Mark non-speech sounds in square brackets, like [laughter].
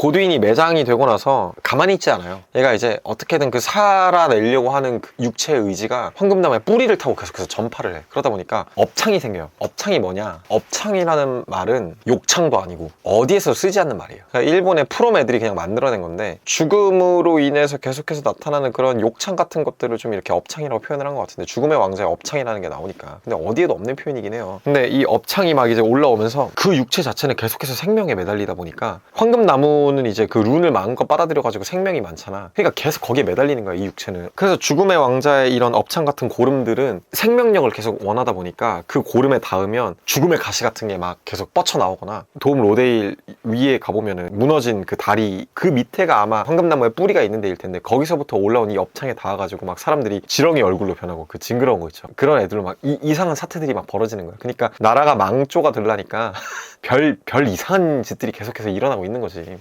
고두인이 매장이 되고 나서 가만히 있지 않아요. 얘가 이제 어떻게든 그 살아내려고 하는 그 육체의 의지가 황금나무의 뿌리를 타고 계속해서 전파를 해. 그러다 보니까 업창이 생겨요. 업창이 뭐냐? 업창이라는 말은 욕창도 아니고 어디에서 쓰지 않는 말이에요. 그러니까 일본의 프롬 애들이 그냥 만들어낸 건데 죽음으로 인해서 계속해서 나타나는 그런 욕창 같은 것들을 좀 이렇게 업창이라고 표현을 한 것 같은데 죽음의 왕자에 업창이라는 게 나오니까 근데 어디에도 없는 표현이긴 해요. 근데 이 업창이 막 이제 올라오면서 그 육체 자체는 계속해서 생명에 매달리다 보니까 황금나무 는 이제 그 룬을 마음껏 빨아들여가지고 생명이 많잖아. 그러니까 계속 거기에 매달리는 거야 이 육체는. 그래서 죽음의 왕자의 이런 업창 같은 고름들은 생명력을 계속 원하다 보니까 그 고름에 닿으면 죽음의 가시 같은 게 막 계속 뻗쳐 나오거나 도움 로데일 위에 가보면은 무너진 그 다리 그 밑에가 아마 황금나무의 뿌리가 있는 데일 텐데 거기서부터 올라온 이 업창에 닿아가지고 막 사람들이 지렁이 얼굴로 변하고 그 징그러운 거 있죠. 그런 애들로 막 이, 이상한 사태들이 막 벌어지는 거야. 그러니까 나라가 망조가 들라니까 [laughs] 별, 별 이상한 짓들이 계속해서 일어나고 있는 거지.